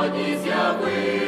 сьогодні з'явись,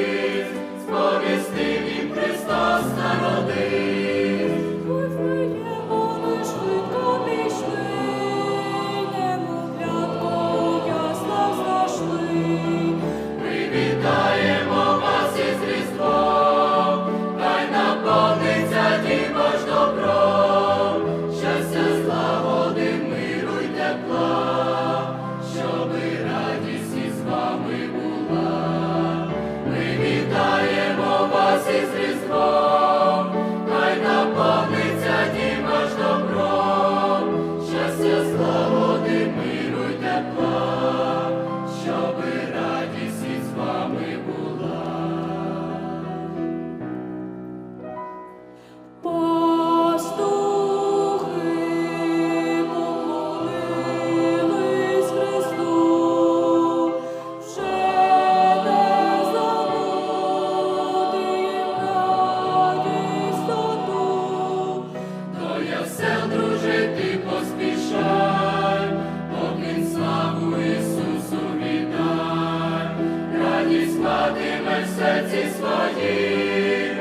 в серці своїй,